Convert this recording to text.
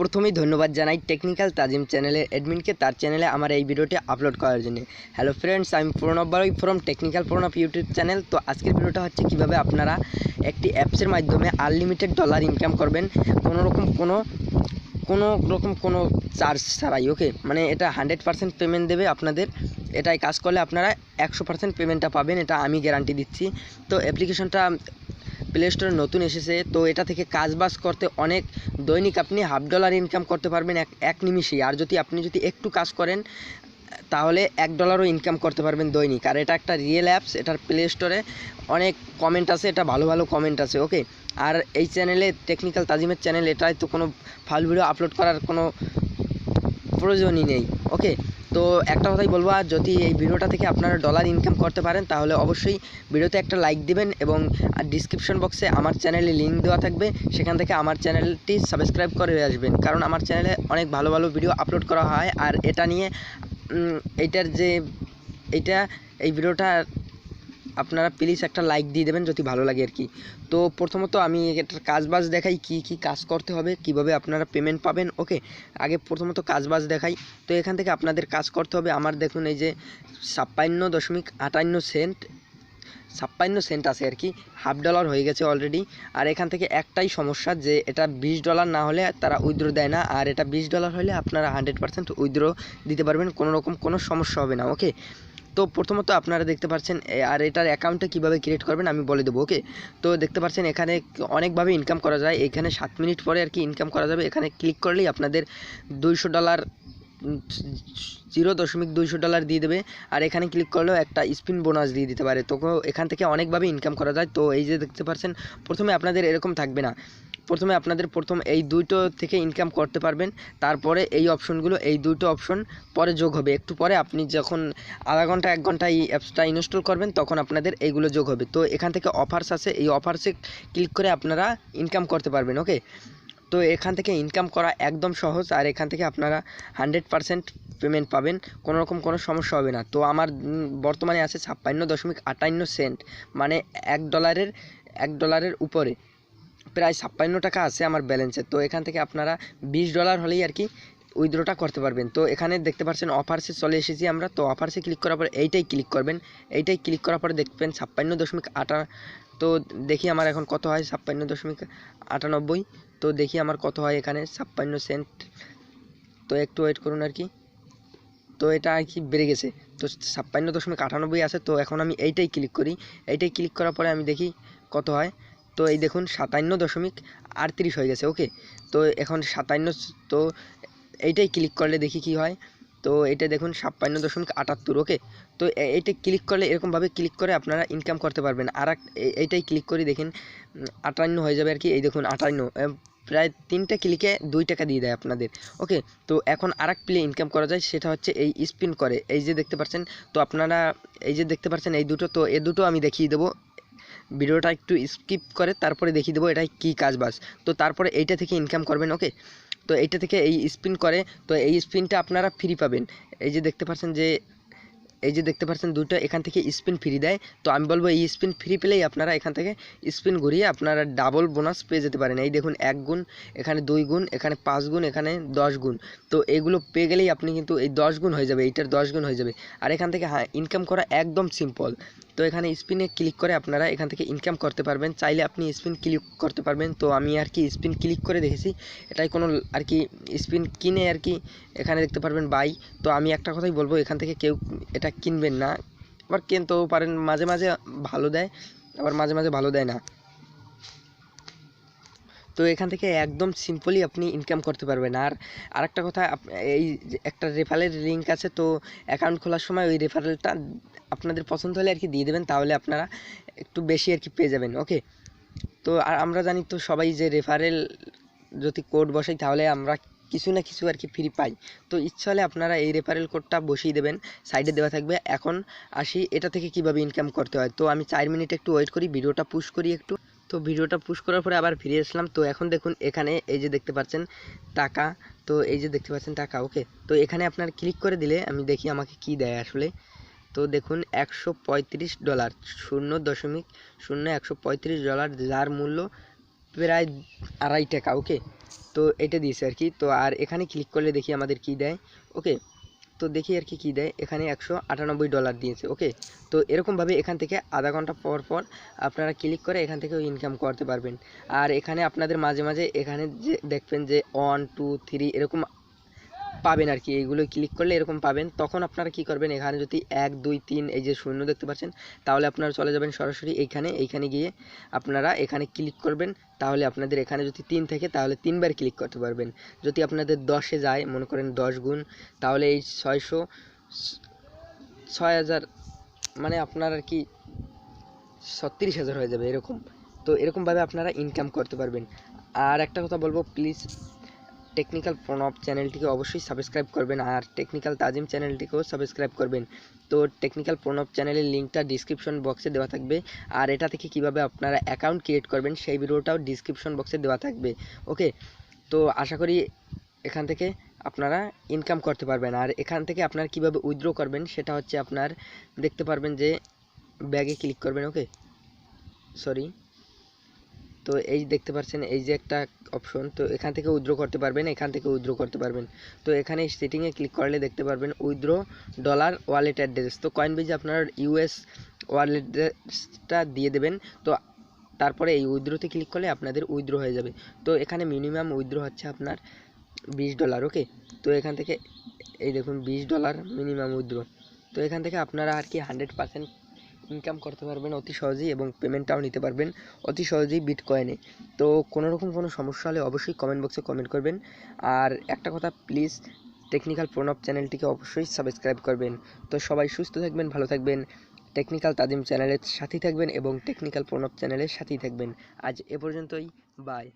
প্রথমেই ধন্যবাদ জানাই টেকনিক্যাল তাজিম চ্যানেলের অ্যাডমিনকে, তার চ্যানেলে আমার এই ভিডিওটি আপলোড করার জন্য। হ্যালো ফ্রেন্ডস আমি Pranab Barai from technical Pranab YouTube channel তো আজকের ভিডিওটা হচ্ছে কীভাবে আপনারা একটি অ্যাপসের মাধ্যমে আনলিমিটেড ডলার ইনকাম করবেন। কোনো রকম কোনো কোনো রকম কোনো চার্জ ছাড়াই ওকে মানে এটা হান্ড্রেড পার্সেন্ট পেমেন্ট দেবে আপনাদের। এটাই কাজ করলে আপনারা একশো পার্সেন্ট পেমেন্টটা পাবেন, এটা আমি গ্যারান্টি দিচ্ছি। তো অ্যাপ্লিকেশনটা প্লে স্টোরে নতুন এসেছে, তো এটা থেকে কাজ বাজ করতে অনেক দৈনিক আপনি হাফ ডলার ইনকাম করতে পারবেন এক এক নিমিষেই। আর যদি আপনি যদি একটু কাজ করেন, তাহলে এক ডলারও ইনকাম করতে পারবেন দৈনিক। আর এটা একটা রিয়েল অ্যাপস এটার প্লে স্টোরে অনেক কমেন্ট আছে, এটা ভালো ভালো কমেন্ট আছে ওকে আর এই চ্যানেলে টেকনিক্যাল তাজিমের চ্যানেল এটাই তো কোনো ফাল ভিডিও আপলোড করার কোনো প্রয়োজনই নেই ওকে তো একটা কথাই বলব আর যদি এই ভিডিওটা থেকে আপনারা ডলার ইনকাম করতে পারেন তাহলে অবশ্যই ভিডিওতে একটা লাইক দিবেন এবং ডিসক্রিপশন বক্সে আমার চ্যানেলে লিঙ্ক দেওয়া থাকবে সেখান থেকে আমার চ্যানেলটি সাবস্ক্রাইব করে আসবেন। কারণ আমার চ্যানেলে অনেক ভালো ভালো ভিডিও আপলোড করা হয় আর এটা নিয়ে উম, এইটার যে এটা এই ভিডিওটা আপনারা প্লিজ একটা লাইক দিয়ে দেবেন যদি ভালো লাগে আর কি। তো প্রথমত আমি এটার কাজ বাজ দেখাই কি কি কাজ করতে হবে, কীভাবে আপনারা পেমেন্ট পাবেন ওকে আগে প্রথমত কাজ বাজ দেখাই। তো এখান থেকে আপনাদের কাজ করতে হবে। আমার দেখুন এই যে ছাপ্পান্ন দশমিক আটান্ন সেন্ট ছাপ্পান্ন সেন্ট আছে আর কি হাফ ডলার হয়ে গেছে অলরেডি আর এখান থেকে একটাই সমস্যা যে এটা বিশ ডলার না হলে তারা উইথড্র দেয় না। আর এটা বিশ ডলার হলে আপনারা হান্ড্রেড পার্সেন্ট উইথড্র দিতে পারবেন। কোনো রকম কোনো সমস্যা হবে না ওকে তো প্রথমত আপনারা দেখতে পাচ্ছেন আর এটার অ্যাকাউন্টটা কীভাবে ক্রিয়েট করবেন আমি বলে দেবো ওকে তো দেখতে পাচ্ছেন এখানে অনেকভাবে ইনকাম করা যায়। এখানে সাত মিনিট পরে আর কি ইনকাম করা যাবে। এখানে ক্লিক করলেই আপনাদের দুইশো ডলার জিরো দশমিক দুইশো ডলার দিয়ে দেবে। আর এখানে ক্লিক করলেও একটা স্পিন বোনাস দিয়ে দিতে পারে। তো এখান থেকে অনেকভাবে ইনকাম করা যায়। তো এই যে দেখতে পাচ্ছেন, প্রথমে আপনাদের এরকম থাকবে না। প্রথমে আপনাদের প্রথম এই দুটো থেকে ইনকাম করতে পারবেন, তারপরে এই অপশনগুলো এই দুটো অপশন পরে যোগ হবে। একটু পরে আপনি যখন আধা ঘণ্টা, এক ঘণ্টা এই অ্যাপসটা ইনস্টল করবেন, তখন আপনাদের এইগুলো যোগ হবে। তো এখান থেকে অফার্স আছে, এই অফার্সে ক্লিক করে আপনারা ইনকাম করতে পারবেন ওকে তো এখান থেকে ইনকাম করা একদম সহজ, আর এখান থেকে আপনারা হান্ড্রেড পারসেন্ট পেমেন্ট পাবেন কোনো রকম কোনো সমস্যা হবে না। তো আমার বর্তমানে আছে ছাপ্পান্ন দশমিক আটান্ন সেন্ট মানে এক ডলারের এক ডলারের উপরে। প্রায় ছাপ্পান্ন টাকা আছে আমার ব্যালেন্সে। তো এখান থেকে আপনারা বিশ ডলার হলেই আর কি উইথড্রটা করতে পারবেন। তো এখানে দেখতে পাচ্ছেন অফার্সে চলে এসেছি আমরা। তো অফার্সে ক্লিক করার পরে এইটাই ক্লিক করবেন। এইটাই ক্লিক করার পরে দেখবেন ছাপ্পান্ন দশমিক আটা, তো দেখি আমার এখন কত হয় ছাপ্পান্ন দশমিক আটানব্বই। তো দেখি আমার কত হয় এখানে ছাপ্পান্ন সেন্ট। তো একটু ওয়েট করুন আর কি। তো এটা আর কি বেড়ে গেছে। তো ছাপ্পান্ন দশমিক আটানব্বই আছে। তো এখন আমি এইটাই ক্লিক করি। এইটাই ক্লিক করার পরে আমি দেখি কত হয়। তো এই দেখুন সাতান্ন দশমিক আটত্রিশ হয়ে গেছে ওকে তো এখন সাতান্ন তো এইটাই ক্লিক করলে দেখি কি হয়। তো এটা দেখুন ছাপ্পান্ন দশমিক আটাত্তর ওকে তো এইটা ক্লিক করলে এরকমভাবে ক্লিক করে আপনারা ইনকাম করতে পারবেন। আর এইটাই ক্লিক করে দেখেন আটান্ন হয়ে যাবে আর কি, এই দেখুন আটান্ন। প্রায় তিনটা ক্লিকে দুই টাকা দিয়ে দেয় আপনাদের ওকে তো এখন আর এক প্লে ইনকাম করা যায়, সেটা হচ্ছে এই স্পিন করে। এই যে দেখতে পাচ্ছেন, তো আপনারা, এই যে দেখতে পাচ্ছেন এই দুটো, তো এ দুটো আমি দেখিয়ে দেবো। ভিডিওটা একটু স্কিপ করে তারপরে দেখিয়ে দেবো এটাই কী কাজ বাজ। তো তারপরে এইটা থেকে ইনকাম করবেন ওকে তো এইটা থেকে এই স্পিন করে, তো এই স্পিনটা আপনারা ফ্রি পাবেন। এই যে দেখতে পাচ্ছেন যে, এই যে দেখতে পাচ্ছেন দুটো এখান থেকে স্পিন ফ্রি দেয়। তো আমি বলব এই স্পিন ফ্রি পেলেই আপনারা এখান থেকে স্পিন ঘুরিয়ে আপনারা ডাবল বোনাস পেয়ে যেতে পারেন। এই দেখুন, এক গুণ, এখানে দুই গুণ, এখানে পাঁচ গুণ, এখানে দশ গুণ। তো এগুলো পেয়ে গেলেই আপনি কিন্তু এই দশ গুণ হয়ে যাবে, এইটার দশ গুণ হয়ে যাবে। আর এখান থেকে হ্যাঁ ইনকাম করা একদম সিম্পল তো এখানে স্পিনে ক্লিক করে আপনারা এখান থেকে ইনকাম করতে পারবেন। চাইলে আপনি স্পিন ক্লিক করতে পারবেন। তো আমি আর কি স্পিন ক্লিক করে দেখেছি। এটাই কোনো আর কি স্পিন কিনে আর কি এখানে দেখতে পারবেন বাই তো আমি একটা কথাই বলব, এখান থেকে কেউ এটা কিনবেন না। আবার কিনতেও পারেন, মাঝে মাঝে ভালো দেয়, আবার মাঝে মাঝে ভালো দেয় না। তো এখান থেকে একদম সিম্পলি আপনি ইনকাম করতে পারবেন। আর আরেকটা কথা এই একটা রেফারেল লিঙ্ক আছে, তো অ্যাকাউন্ট খোলার সময় ওই রেফারেলটা আপনাদের পছন্দ হলে আর কি দিয়ে দেবেন, তাহলে আপনারা একটু বেশি আর কি পেয়ে যাবেন ওকে তো আর আমরা জানি তো সবাই যে রেফারেল যদি কোড বসাই, তাহলে আমরা কিছু না কিছু আর কি ফ্রি পাই। তো ইচ্ছা হলে আপনারা এই রেফারেল কোডটা বসিয়ে দেবেন সাইডে দেওয়া থাকবে। এখন আসি, এটা থেকে কীভাবে ইনকাম করতে হয়? তো আমি চার মিনিট একটু ওয়েট করি ভিডিওটা পুশ করি একটু। তো ভিডিওটা পুশ করার পরে আবার ফিরে আসলাম। তো এখন দেখুন, এখানে এই যে দেখতে পাচ্ছেন টাকা, তো এই যে দেখতে পাচ্ছেন টাকা ওকে তো এখানে আপনার ক্লিক করে দিলে আমি দেখি আমাকে কি দেয় আসলে। তো দেখুন, একশো পঁয়ত্রিশ ডলার শূন্য দশমিক শূন্য একশো ডলার যার মূল্য প্রায় আড়াই টাকা ওকে তো এটা দিয়েছে আর কি। তো আর এখানে ক্লিক করলে দেখি আমাদের কি দেয় ওকে তো দেখি আর কি কী দেয়। এখানে একশো আটানব্বই ডলার দিয়েছে ওকে তো এরকমভাবে এখান থেকে আধা ঘণ্টা পর পর আপনারা ক্লিক করে এখান থেকে ইনকাম করতে পারবেন। আর এখানে আপনাদের মাঝে মাঝে এখানে যে দেখবেন যে ওয়ান টু থ্রি এরকম পাবেন আর কি। এইগুলো ক্লিক করলে এরকম পাবেন। তখন আপনারা কি করবেন? এখানে যদি এক, দুই, তিন এই যে শূন্য দেখতে পাচ্ছেন, তাহলে আপনারা চলে যাবেন সরাসরি এইখানে। এইখানে গিয়ে আপনারা এখানে ক্লিক করবেন। তাহলে আপনাদের এখানে যদি তিন থেকে, তাহলে তিনবার ক্লিক করতে পারবেন। যদি আপনাদের দশে যায়, মনে করেন দশ গুণ, তাহলে এই ছয়শো ছয় হাজার মানে আপনার আর কি ছত্রিশ হাজার হয়ে যাবে এরকম। তো এরকমভাবে আপনারা ইনকাম করতে পারবেন। আর একটা কথা বলব প্লিজ টেকনিক্যাল প্রণব চ্যানেলটিকে অবশ্যই সাবস্ক্রাইব করবেন আর টেকনিক্যাল তাজিম চ্যানেলটিকেও সাবস্ক্রাইব করবেন। তো টেকনিক্যাল প্রণব চ্যানেলের লিঙ্কটা ডিসক্রিপশন বক্সে দেওয়া থাকবে আর এটা থেকে কীভাবে আপনারা অ্যাকাউন্ট ক্রিয়েট করবেন সেই ভিডিওটাও ডিসক্রিপশন বক্সে দেওয়া থাকবে। ওকে তো আশা করি এখান থেকে আপনারা ইনকাম করতে পারবেন আর এখান থেকে আপনারা কীভাবে উইথড্র করবেন সেটা হচ্ছে আপনার দেখতে পারবেন যে ব্যাগে ক্লিক করবেন ওকে সরি তো এই দেখতে পাচ্ছেন, এই যে একটা অপশন তো এখান থেকে উইথড্র করতে পারবেন, এখান থেকে উইথড্র করতে পারবেন। তো এখানে সেটিংয়ে ক্লিক করলে দেখতে পারবেন উইথড্র ডলার ওয়ালেট অ্যাড্রেস তো কয়েনবেজে আপনার ইউএস ওয়ালেট অ্যাড্রেসটা দিয়ে দেবেন, তো তারপরে এই উইথড্রোতে ক্লিক করলে আপনাদের উইথড্র হয়ে যাবে। তো এখানে মিনিমাম উইথড্র হচ্ছে আপনার বিশ ডলার ওকে তো এখান থেকে, এই দেখুন বিশ ডলার মিনিমাম উইথড্র। তো এখান থেকে আপনারা আর কি হান্ড্রেড পার্সেন্ট ইনকাম করতে পারবেন অতি সহজেই এবং পেমেন্টটাও নিতে পারবেন অতি সহজেই বিটকয়েনে তো কোনো রকম কোনো সমস্যা হলে অবশ্যই কমেন্ট বক্সে কমেন্ট করবেন। আর একটা কথা প্লিজ টেকনিক্যাল প্রণব চ্যানেলটিকে অবশ্যই সাবস্ক্রাইব করবেন। তো সবাই সুস্থ থাকবেন, ভালো থাকবেন। টেকনিক্যাল তাজিম চ্যানেলের সাথেই থাকবেন এবং টেকনিক্যাল প্রণব চ্যানেলের সাথেই থাকবেন। আজ এ পর্যন্তই বাই